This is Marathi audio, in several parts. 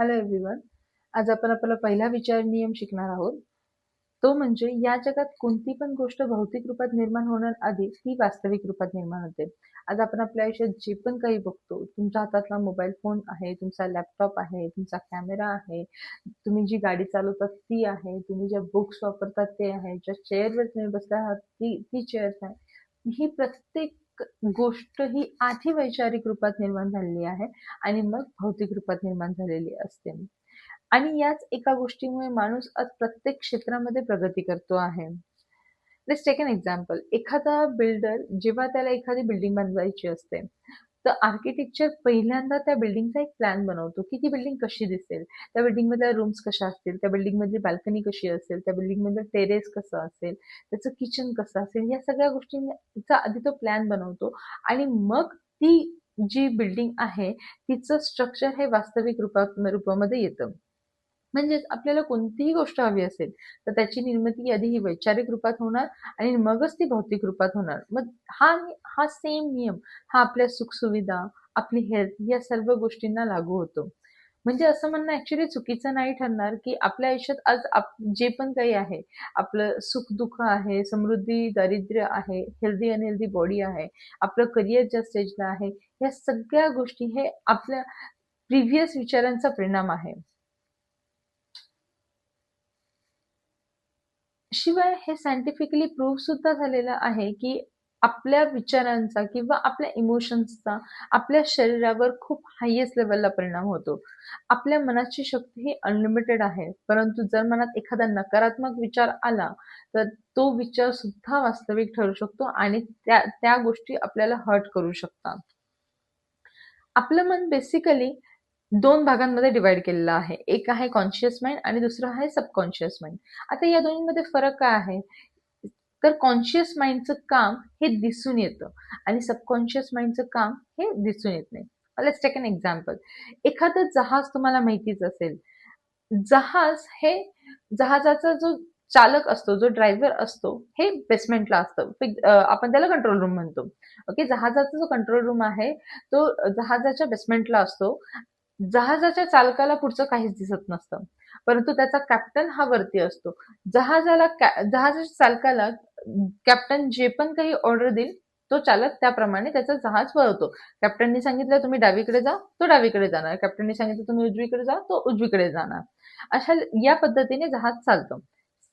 हॅलो एव्हरीवन आज आपण आपला पहिला विचार नियम शिकणार आहोत. तो म्हणजे या जगात कोणती पण गोष्ट भौतिक रूपात निर्माण होण्याआधी ती वास्तविक रूपात निर्माण होते. आज आपण आपल्या आयुष्यात जे पण काही बघतो तुमच्या हातातला मोबाईल फोन आहे तुमचा लॅपटॉप आहे तुमचा कॅमेरा आहे तुम्ही जी गाडी चालवतात ती आहे तुम्ही ज्या बुक्स वापरतात ते आहे ज्या चेअरवर तुम्ही बसला आहात ती ती चेअर्स आहे. ही प्रत्येक गोष्ट ही आधी वैचारिक रूपात निर्माण झालेली आहे आणि मग भौतिक रूपात निर्माण झालेली असते. आणि याच एका गोष्टीमुळे माणूस आज प्रत्येक क्षेत्रामध्ये प्रगती करतो आहे. टेक एन एक्झाम्पल एखादा बिल्डर जेव्हा त्याला एखादी बिल्डिंग बनवायची असते तर आर्किटेक्चर पहिल्यांदा त्या बिल्डिंगचा एक प्लॅन बनवतो की ती बिल्डिंग कशी दिसेल. त्या बिल्डिंगमधल्या रूम्स कशा असतील त्या बिल्डिंगमधली बाल्कनी कशी असेल त्या बिल्डिंगमधलं टेरेस कसं असेल त्याचं किचन कसं असेल या सगळ्या गोष्टींचा आधी तो प्लॅन बनवतो. आणि मग ती जी बिल्डिंग आहे तिचं स्ट्रक्चर हे वास्तविक रूपा रूपामध्ये येतं. म्हणजेच आपल्याला कोणतीही गोष्ट हवी असेल तर त्याची निर्मिती आधी ही वैचारिक रूपात होणार आणि मगच ती भौतिक रूपात होणार. मग हा हा सेम नियम हा आपल्या सुखसुविधा आपली हेल्थ या सर्व गोष्टींना लागू होतो. म्हणजे असं म्हणणं ऍक्च्युली चुकीचं नाही ठरणार की आपल्या आयुष्यात आज आप जे पण काही आहे आपलं सुख दुःख आहे समृद्धी दारिद्र्य आहे हेल्दी अनहेल्दी बॉडी आहे आपलं करिअर ज्या स्टेजला आहे या सगळ्या गोष्टी हे आपल्या प्रिव्हियस विचारांचा परिणाम आहे. शिवाय हे सायंटिफिकली प्रूव्ह सुद्धा झालेलं आहे की आपल्या विचारांचा किंवा आपल्या इमोशन्सचा आपल्या शरीरावर खूप हायेस्ट लेवलला परिणाम होतो. आपल्या मनाची शक्ती ही अनलिमिटेड आहे. परंतु जर मनात एखादा नकारात्मक विचार आला तर तो विचार सुद्धा वास्तविक ठरू शकतो आणि त्या त्या गोष्टी आपल्याला हर्ट करू शकतात. आपलं मन बेसिकली दोन भागांमध्ये डिवाइड केलेला आहे. एक आहे कॉन्शियस माइंड आणि दुसरं आहे सबकॉन्शियस माइंड आता या दोन्हीमध्ये फरक काय आहे? तर कॉन्शियस माइंडचं काम हे दिसून येतं आणि सबकॉन्शियस माइंडचं काम हे दिसून येत नाही. लेट्स टेक एन एक्झाम्पल एखादं जहाज तुम्हाला माहितीच असेल. जहाज हे जहाजाचा जो चालक असतो जो ड्रायव्हर असतो हे बेसमेंटला असतं. आपण त्याला कंट्रोल रूम म्हणतो. ओके जहाजाचा जो कंट्रोल रूम आहे तो जहाजाच्या बेसमेंटला असतो. जहाजाच्या चालकाला पुढचं काहीच दिसत नसतं. परंतु त्याचा कॅप्टन हा वरती असतो. जहाजाला जहाजाच्या चालकाला कॅप्टन जे पण काही ऑर्डर देईल तो चालक त्याप्रमाणे त्याचा जहाज वळवतो. कॅप्टननी सांगितलं तुम्ही डावीकडे जा तो डावीकडे जाणार. कॅप्टननी सांगितलं तुम्ही उजवीकडे जा तो उजवीकडे जाणार. अशा या पद्धतीने जहाज चालतं.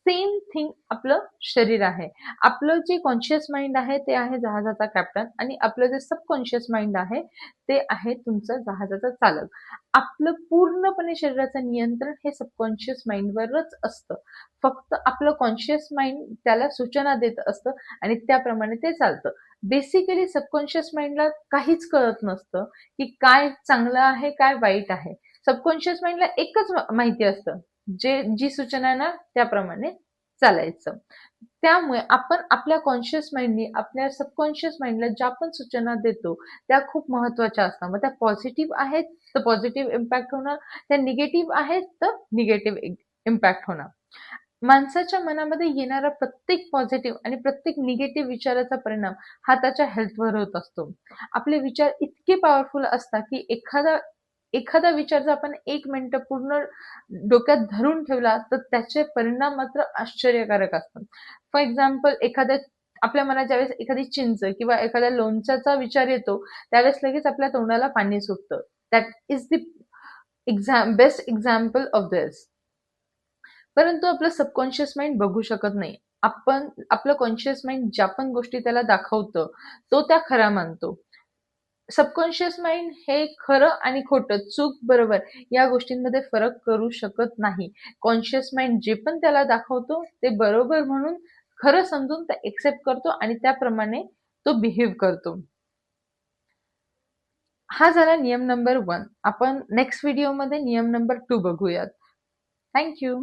सेम थिंग आपलं शरीर आहे. आपलं जे कॉन्शियस माइंड आहे ते आहे जहाजाचा कॅप्टन आणि आपलं जे सबकॉन्शियस माइंड आहे ते आहे तुमचं जहाजाचा चालक. आपलं पूर्णपणे शरीराचं नियंत्रण हे सबकॉन्शियस माइंडवरच असतं. फक्त आपलं कॉन्शियस माइंड त्याला सूचना देत असतं आणि त्याप्रमाणे ते चालतं. बेसिकली सबकॉन्शियस माइंडला काहीच कळत नसतं की काय चांगलं आहे काय वाईट आहे. सबकॉन्शियस माइंडला एकच माहिती असतं. जे जी सूचना ना त्याप्रमाणे चालायचं. त्यामुळे आपण आपल्या कॉन्शियस माइंडनी आपल्या सबकॉन्शियस माइंडला ज्या पण सूचना देतो त्या खूप महत्त्वाच्या असतात. मग त्या पॉझिटिव्ह आहेत तर पॉझिटिव्ह इम्पॅक्ट होणार. त्या निगेटिव्ह आहेत तर निगेटिव्ह इम्पॅक्ट होणार. माणसाच्या मनामध्ये येणारा प्रत्येक पॉझिटिव्ह आणि प्रत्येक निगेटिव्ह विचाराचा परिणाम हा त्याच्या हेल्थवर होत असतो. आपले विचार इतके पॉवरफुल असतात की एखादा एखादा विचार जर आपण एक मिनिट पूर्ण डोक्यात धरून ठेवला तर त्याचे परिणाम मात्र आश्चर्यकारक असतात. फॉर एक्झाम्पल एखाद्या आपल्या मनात ज्यावेळेस एखादी चिंच किंवा एखाद्या लोणच्याचा विचार येतो त्यावेळेस लगेच आपल्या तोंडाला पाणी सुटतं. That is the exam best example of this परंतु आपलं सबकॉन्शियस माइंड बघू शकत नाही. आपण आपलं कॉन्शियस माइंड ज्या पण गोष्टी त्याला दाखवतं तो त्या खरा मानतो. सबकॉन्शियस माइंड हे खरं आणि खोटं चूक बरोबर या गोष्टींमध्ये फरक करू शकत नाही. कॉन्शियस माइंड जे पण त्याला दाखवतो ते बरोबर म्हणून खरं समजून ते एक्सेप्ट करतो आणि त्याप्रमाणे तो बिहेव करतो. हा झाला नियम नंबर वन आपण नेक्स्ट व्हिडिओमध्ये नियम नंबर टू बघूयात. थँक्यू